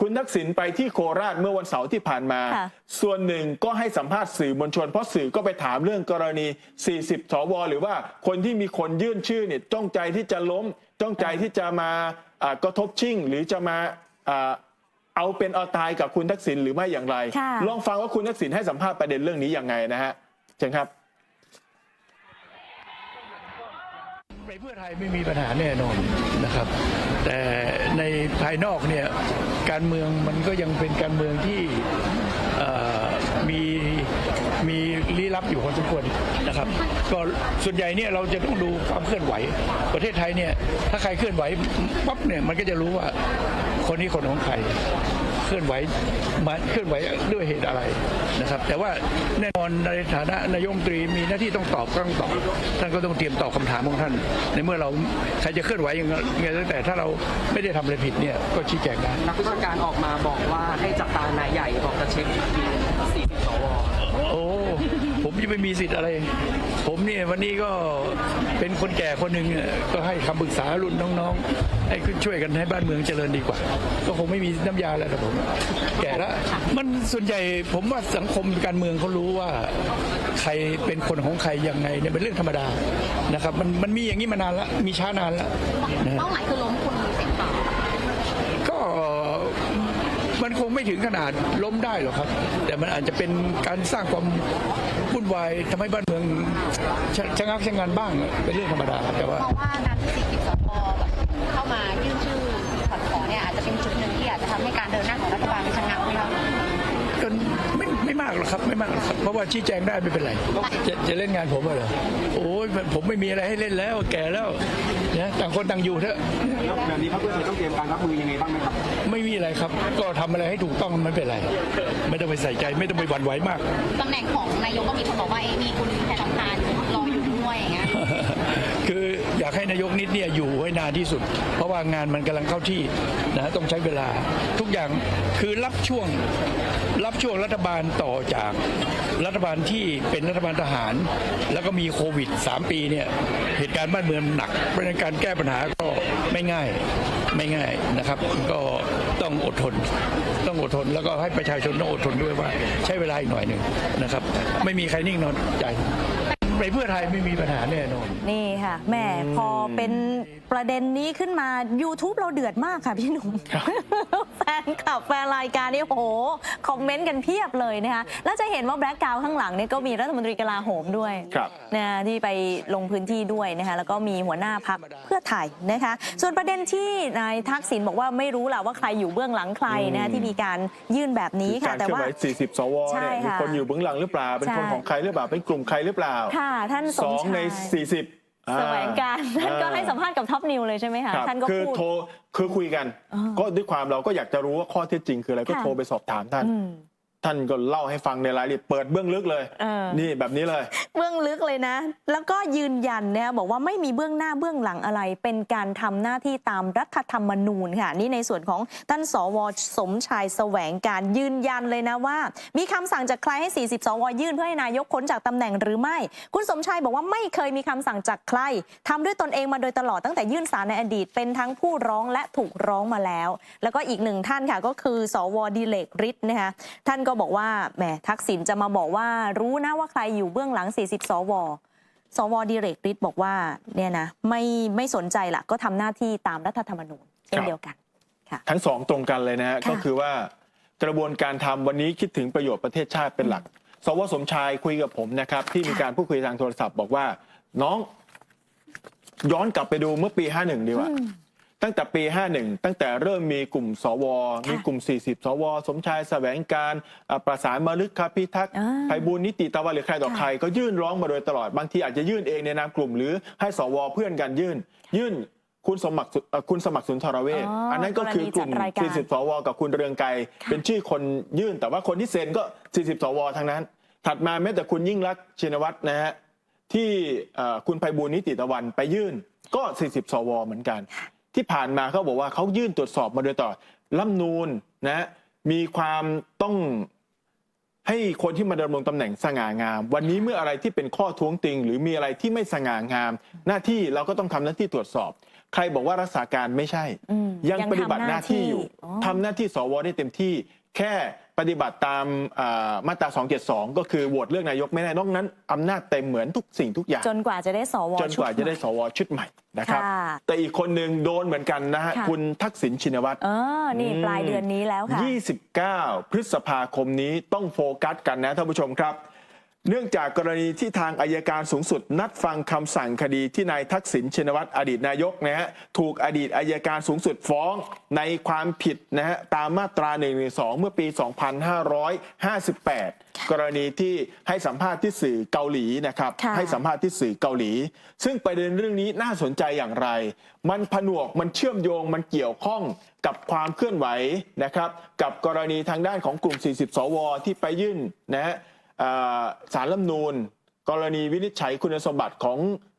คุณทักษิณไปที่โคราชเมื่อวันเสาร์ที่ผ่านมาค่ะส่วนหนึ่งก็ให้สัมภาษณ์สื่อมวลชน เพราะสื่อก็ไปถามเรื่องกรณี 40 สว หรือว่าคนที่มีคนยื่นชื่อเนี่ยจ้องใจที่จะล้ม จ้องใจที่จะมาอ่ากระทบชิ่ง หรือจะมาอ่าเอาเป็นเอาตายกับคุณทักษิณหรือไม่อย่างไรค่ะลองฟังว่าคุณทักษิณให้สัมภาษณ์ประเด็นเรื่องนี้ยังไงนะฮะเชิญครับ ในเพื่อไทยไม่มีปัญหาแน่นอนนะครับ แต่ในภายนอกเนี่ยการเมืองมันก็ยังเป็นการเมืองที่มี มีลี้ลับอยู่พอสมควรนะครับ ก็ส่วนใหญ่เนี่ยเราจะต้องดูความเคลื่อนไหว ประเทศไทยเนี่ยถ้าใครเคลื่อนไหวปั๊บเนี่ยมันก็จะรู้ว่าคนนี้คนของใครเคลื่อนไหวมาเคลื่อนไหวด้วยเหตุอะไรนะครับ แต่ว่าแน่นอนในฐานะนายมตรีมีหน้าที่ต้องตอบก็ต้องตอบท่านก็ต้องเตรียมตอบคำถามของท่าน ในเมื่อเราใครจะเคลื่อนไหวยังไงแต่ถ้าเราไม่ได้ทำอะไรผิดเนี่ยก็ชี้แจงได้นักวิชาการออกมาบอกว่าให้จับตานายใหญ่บอกจะเช็คที40สว โอ้ผมจะไม่มีสิทธิ์อะไร ผมเนี่ยวันนี้ก็เป็นคนแก่คนหนึ่งเนี่ยก็ให้คำปรึกษารุ่นน้องๆ ให้ช่วยกันให้บ้านเมืองเจริญดีกว่า ก็คงไม่มีน้ำยาแล้วนะผม แก่แล้ว มันส่วนใหญ่ผมว่าสังคมการเมืองเขารู้ว่าใครเป็นคนของใครยังไงเนี่ยเป็นเรื่องธรรมดานะครับ มันมันมีอย่างนี้มานานล้วมีช้านานละเป้าหมายคือล้มคุณเสกต่อ มันคงไม่ถึงขนาดล้มได้หรอกครับ แต่มันอาจจะเป็นการสร้างความวุ่นวายทำให้บ้านเมืองชะชะงักชะงันบ้างเป็นเรื่องธรรมดาครับแต่ว่า เพราะว่าการที่40สวแบบเข้ามายื่นชื่อถอนขอเนี่ยอาจจะเป็นจุดหนึ่งที่อาจจะทำให้การเดินหน้าของรัฐบาลากหรอกครับไม่มากหรอกครับเพราะว่าชี้แจงได้ไม่เป็นไร จะจะเล่นงานผมเหรอโอ้ยผมไม่มีอะไรให้เล่นแล้ว แก่แล้วนะต่างคนต่างอยู่เถอะแล้วแบบนี้พรรคเพื่อไทยต้องเตรียมการรับมือยังไงบ้างไหมครับ ไม่มีอะไรครับ ก็ทำอะไรให้ถูกต้องไม่เป็นไร ไม่ต้องไปใส่ใจไม่ต้องไปหวั่นไหวมากตำแหน่งของนายกก็มีคนบอกว่าเอ๊ะมีคุณแพทองทานรอ คืออยากให้นายกนิดเนี่ยอยู่ให้นานที่สุด เพราะว่างานมันกำลังเข้าที่นะต้องใช้เวลา ทุกอย่างคือรับช่วงรับช่วงรัฐบาลต่อจากรัฐบาลที่เป็นรัฐบาลทหาร แล้วก็มีโควิด 3 ปีเนี่ยเหตุการณ์บ้านเมืองหนักเพราะฉะนั้นการแก้ปัญหาก็ไม่ง่ายไม่ง่ายนะครับ ก็ต้องอดทน ต้องอดทน แล้วก็ให้ประชาชนต้องอดทนด้วยว่า ใช้เวลาอีกหน่อยหนึ่งนะครับ ไม่มีใครนิ่งนอนใจ ในเพื่อไทยไม่มีปัญหาแน่นอน นี่ค่ะแหม่พอเป็นประเด็นนี้ขึ้นมา YouTube เราเดือดมากค่ะพี่หนุ่ม แฟนคลับแฟนรายการนี่โอ้โห คอมเมนต์กันเพียบเลยนะคะแล้วจะเห็นว่าแบล็กกราวข้างหลังเนี่ยก็มีรัฐมนตรีกลาโหมด้วยครับนะที่ไปลงพื้นที่ด้วยนะคะแล้วก็มีหัวหน้าพักเพื่อไทยนะคะ ส่วนประเด็นที่นายทักษิณบอกว่าไม่รู้แหละว่าใครอยู่เบื้องหลังใครนะคะที่มีการยื่นแบบนี้ค่ะการแต่เคลื่อนว่าไหว40 สวใช่เนี่ยมีค่ะคนอยู่เบื้องหลังหรือเปล่า เป็นคนใช่ของใครหรือเปล่าเป็นกลุ่มใครหรือเปล่าค่ะ ท่านสสมองชายใน40อ่าแสวงการท่านก็ให้สัมภาษณ์กับท็อปนิวเลยใช่ไหมคะครับท่านก็คือพูด โทรคือคุยกัน อ่าก็ด้วยความเราก็อยากจะรู้ว่าข้อเท็จจริงคืออะไรก็ค่ะ โทรไปสอบถามท่าน อืม ท่านก็เล่าให้ฟังในรายละเอียดเปิดเบื้องลึกเลย เออ นี่แบบนี้เลย เบื้องลึกเลยนะ แล้วก็ยืนยันเนี่ยบอกว่าไม่มีเบื้องหน้าเบื้องหลังอะไร เป็นการทำหน้าที่ตามรัฐธรรมนูญค่ะ นี่ในส่วนของท่านสวสมชายแสวงการยืนยันเลยนะว่า มีคำสั่งจากใครให้ 40 สวยื่นเพื่อให้นายกพ้นจากตำแหน่งหรือไม่ คุณสมชายบอกว่าไม่เคยมีคำสั่งจากใครทำด้วยตนเองมาโดยตลอดตั้งแต่ยื่นสารในอดีตเป็นทั้งผู้ร้องและถูกร้องมาแล้ว แล้วก็อีกหนึ่งท่านค่ะก็คือ สวดิเลกฤทธิ์นะคะท่านก็บอกว่าแหมทักษิณจะมาบอกว่ารู้นะว่าใครอยู่เบื้องหลัง 40 สว สวดิเรกฤทธิ์บอกว่าเนี่ยนะไม่ไม่สนใจละก็ทำหน้าที่ตามรัฐธรรมนูญเช่นเดียวกันทั้งสองตรงกันเลยนะฮะค่ะก็คือว่ากระบวนการทำวันนี้คิดถึงประโยชน์ประเทศชาติเป็นหลัก สวสมชายคุยกับผมนะครับ ที่มีการพูดคุยทางโทรศัพท์บอกว่า น้องย้อนกลับไปดูเมื่อปี 51 ดีกว่า ตั้งแต่ปี 51 ตั้งแต่เริ่มมีกลุ่มสว มีกลุ่ม 40 สว สมชายแสวงการอ่าประสานมาลึกครับพิทักษ์อ่าไพบูลย์นิติตะวันหรือใครต่อค่ะใครก็ยื่นร้องมาโดยตลอด บางทีอาจจะยื่นเองในนามกลุ่มหรือให้สวเพื่อนกันยื่น ยื่นคุณสมัครสุเอ่อคุณสมัครสุนทรเวชอ๋ออัอันนั้นก็คือกลุ่ม กรณีจัดรายการ 40 สว กับคุณเรืองไกรเป็นชื่อคนยื่น แต่ว่าคนที่เซ็นก็ 40 สว ทั้งนั้น ถัดมาแม้แต่คุณยิ่งรักษณ์ชินวัตรนะฮะที่เอ่อคุณไพบูลย์นิติตะวันไปยื่นก็ 40 สว เหมือนกัน ที่ผ่านมาเขาบอกว่าเขายื่นตรวจสอบมาโดยตลอดรัฐธรรมนูนนะมีความต้องให้คนที่มาดำรงตำแหน่งสง่างาม วันนี้เมื่ออะไรที่เป็นข้อท้วงติง หรือมีอะไรที่ไม่สง่างาม หน้าที่เราก็ต้องทำหน้าที่ตรวจสอบ ใครบอกว่ารักษาการไม่ใช่อืมยังยังปฏิบัติหน้าที่อยู่ทำหน้าที่อ๋อทำหน้าที่สวได้เต็มที่ แค่ ปฏิบัติตามอ่ามาตรา 272 ก็คือโหวตเลือกนายกไม่ได้นอกนั้นอำนาจเต็มเหมือนทุกสิ่งทุกอย่าง จนกว่าจะได้สวจนกว่าชุจะได้ใหม่สวชุดใหม่นะครับค่ะแต่อีกคนหนึ่งโดนเหมือนกันนะฮะค่ะคุณทักษิณชินวัตรเออนี่ปลายเดือนนี้แล้วค่ะ 29 พฤษภาคมนี้ต้องโฟกัสกันนะท่านผู้ชมครับ เนื่องจากกรณีที่ทางอายการสูงสุด นัดฟังคำสั่งคดีที่นายทักษิณชินวัตรอดีตนายกนะฮะถูกอดีตอายการสูงสุดฟ้องในความผิดนะฮะตามมาตรา1นึเมื่อปี 2558 กรณีที่ให้สัมภาษณ์ที่สื่อเกาหลีนะครับค่ะให้สัมภาษณ์ที่สื่อเกาหลี ซึ่งประเด็นเรื่องนี้น่าสนใจอย่างไร มันผนวกมันเชื่อมโยงมันเกี่ยวข้องกับความเคลื่อนไหวนะครับกับกรณีทางด้านของกลุ่ม 40 สว ที่ไปยื่นนะฮะเอ่อ สารรัฐมนูญกรณีวินิจฉัยคุณสมบัติของ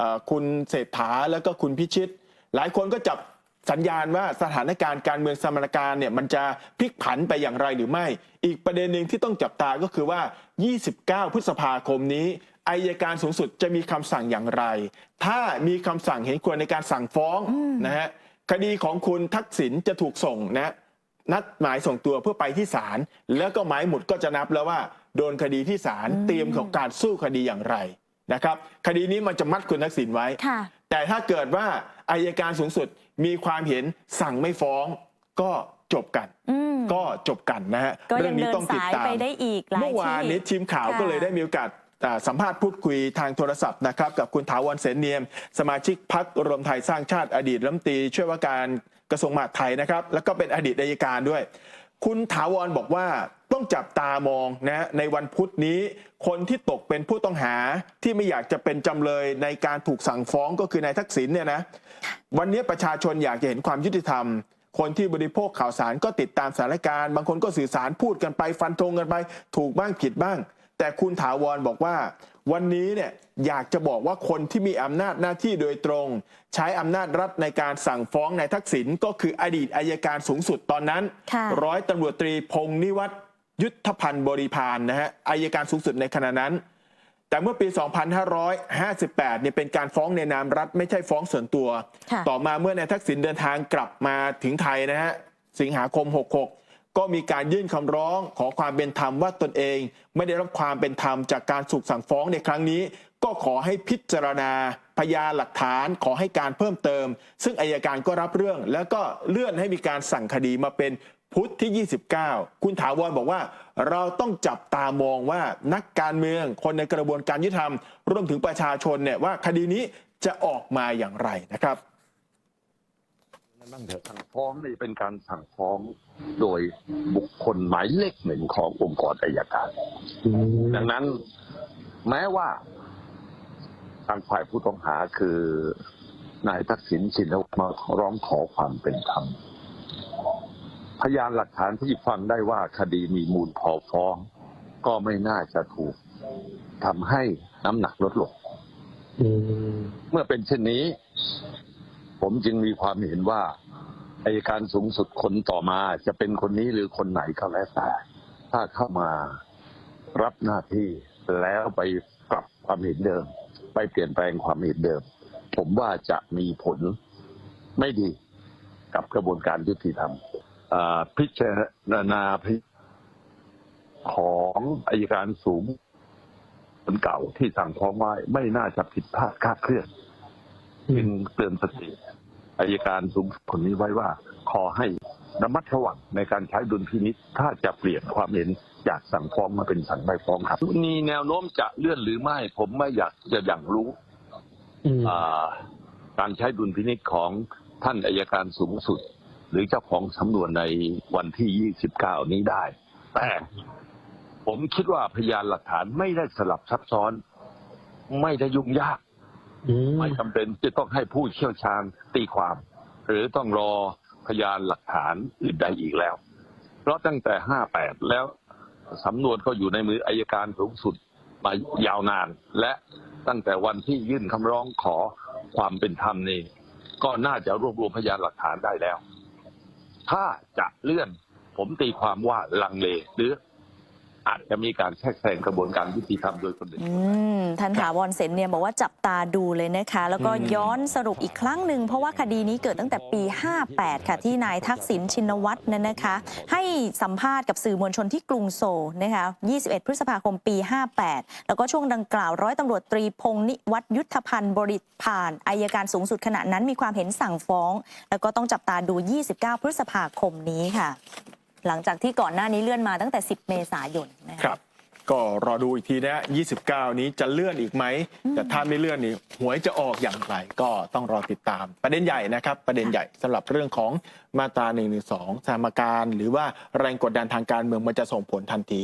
ออคุณเศรษฐาแล้วก็คุณพิชิต หลายคนก็จับสัญญาณว่าสถานการณ์การเมืองสมรการเนี่ยมันจะพลิกผันไปอย่างไรหรือไม่ อีกประเด็นหนึ่งที่ต้องจับตาก็คือว่า 29 พฤษภาคมนี้อายการสูงสุดจะมีคำสั่งอย่างไร ถ้ามีคำสั่งเห็นควรในการสั่งฟ้องนะฮะคดีของคุณทักษิณจะถูกส่งนะนัดหมายส่งตัวเพื่อไปที่ศาลแล้วก็หมายหมุดก็จะนับแล้วว่า โดนคดีที่ศาลเตรียมของการสู้คดีอย่างไรนะครับ คดีนี้มันจะมัดคุณทักษิณไว้ค่ะแต่ถ้าเกิดว่าอายการสูงสุดมีความเห็นสั่งไม่ฟ้องก็จบกันอืมก็จบกันนะฮะก็เรื่ยัองงนี้เดินต้องติดสายตามไปได้อีกหลายเมื่อวานที่นี้ทีมข่าวค่ะก็เลยได้มีโอกาสอ่าสัมภาษณ์พูดคุยทางโทรศัพท์นะครับกับคุณถาวรเสนเนียม สมาชิกพักรวมไทยสร้างชาติอดีตรัฐมนตรีช่วยว่าการกระทรวงมหาดไทยนะครับ แล้วก็เป็นอดีตอัยการด้วย คุณถาวรบอกว่าต้องจับตามองนะในวันพุธนี้ คนที่ตกเป็นผู้ต้องหาที่ไม่อยากจะเป็นจำเลยในการถูกสั่งฟ้องก็คือนายทักษิณเนี่ยนะวันนี้ประชาชนอยากจะเห็นความยุติธรรม คนที่บริโภคข่าวสารก็ติดตามสถานการณ์ บางคนก็สื่อสารพูดกันไปฟันธงกันไป ถูกบ้างผิดบ้าง แต่คุณถาวรบอกว่า วันนี้เนี่ยอยากจะบอกว่าคนที่มีอำนาจหน้าที่โดยตรง ใช้อำนาจรัฐในการสั่งฟ้องนายทักษิณก็คืออดีตอายการสูงสุดตอนนั้นค่ะร้อยตำรวจตรีพงษ์นิวัฒน์ยุทธพันธ์บริพานนะฮะอายการสูงสุดในขณะนั้น แต่เมื่อปี 2558เนี่ยเป็นการฟ้องในนามรัฐไม่ใช่ฟ้องส่วนตัวค่ะต่อมาเมื่อนายทักษิณเดินทางกลับมาถึงไทยนะฮะสิงหาคม 66 ก็มีการยื่นคำร้องขอความเป็นธรรมว่าตนเอง ไม่ได้รับความเป็นธรรมจากการถูกสั่งฟ้องในครั้งนี้ ก็ขอให้พิจารณาพยานหลักฐานขอให้การเพิ่มเติม ซึ่งอายการก็รับเรื่อง แล้วก็เลื่อนให้มีการสั่งคดีมาเป็นพุธที่ 29 คุณถาวรบอกว่า เราต้องจับตามองว่านักการเมืองคนในกระบวนการยุติธรรมรวมถึงประชาชนเนี่ยว่าคดีนี้จะออกมาอย่างไรนะครับ นั่งเถอะสั่งฟ้องนี่เป็นการสั่งฟ้องโดยบุคคลหมายเลขหนึ่งขององค์กรอายการ ดังนั้นแม้ว่าทางฝ่ายผู้ต้องหาคือนายทักษิณชินวัตรมาร้องขอความเป็นธรรม พยานหลักฐานที่ฟังได้ว่าคดีมีมูลพอฟ้อง ก็ไม่น่าจะถูกทำให้น้ำหนักลดลงเมื่อเป็นเช่นนี้ ผมจึงมีความเห็นว่าอายการสูงสุดคนต่อมาจะเป็นคนนี้หรือคนไหนก็แล้วแต่ ถ้าเข้ามารับหน้าที่แล้วไปปรับความเห็นเดิม ไปเปลี่ยนแปลงความเห็นเดิม ผมว่าจะมีผลไม่ดีกับกระบวนการยุติธรรมพิจารณาพิของอายการสูงคนเก่าที่สั่งฟ้องไว้ไม่น่าจะผิดพลาดคาดเคลื่อน จึงเตือนสติอายการสูงสุดคนนี้ไว้ว่า ขอให้ระมัดระวังในการใช้ดุลพินิษถ้าจะเปลี่ยนความเห็นจากสั่งฟ้องมาเป็นสั่งไม่ฟ้องครับมีแนวโน้มจะเลื่อนหรือไม่ ผมไม่อยากจะอย่างรู้อ่าการใช้ดุลพินิษของท่านอายการสูงสุด หรือเจ้าของสำนวนในวันที่ 29 นี้ได้ แต่ผมคิดว่าพยานหลักฐานไม่ได้สลับซับซ้อน ไม่ได้ยุ่งยาก ไม่จำเป็นจะต้องให้ผู้เชี่ยวชาญตีความ หรือต้องรอพยานหลักฐานอื่นใดอีกแล้ว เพราะตั้งแต่ 58 แล้วสำนวนก็อยู่ในมืออายการสูงสุดมายาวนาน และตั้งแต่วันที่ยื่นคำร้องขอความเป็นธรรมนี่ก็น่าจะรวบรวมพยานหลักฐานได้แล้ว ถ้าจะเลื่อนผมตีความว่าลังเลหรือ อาจจะมีการแทรกแซงกระบวนการยุติธรรมโดยคนอื่นอืมท่านถาวรเสนเนี่ยบอกว่าจับตาดูเลยนะคะ แล้วก็อืมย้อนสรุปอีกครั้งหนึ่ง เพราะว่าคดีนี้เกิดตั้งแต่ปี 58 ค่ะที่นายทักษิณชินวัตรเนี่ยนะคะ ให้สัมภาษณ์กับสื่อมวลชนที่กรุงโซลนะคะ 21 พฤษภาคมปี 58 แล้วก็ช่วงดังกล่าวร้อยตำรวจตรีพงษ์นิวัฒน์ยุทธพันธ์บริผ่านอายการสูงสุดขณะนั้นมีความเห็นสั่งฟ้อง แล้วก็ต้องจับตาดู 29 พฤษภาคมนี้ค่ะ หลังจากที่ก่อนหน้านี้เลื่อนมาตั้งแต่ 10 เมษายนนะคะครับ ก็รอดูอีกทีนะ 29 นี้จะเลื่อนอีกไหม แต่ถ้าไม่เลื่อนนี่หวยจะออกอย่างไร ก็ต้องรอติดตาม ประเด็นใหญ่นะครับ ประเด็นใหญ่สำหรับเรื่องของมาตรา1นึสามการหรือว่าแรงกดดันทางการเมืองมันจะส่งผลทันที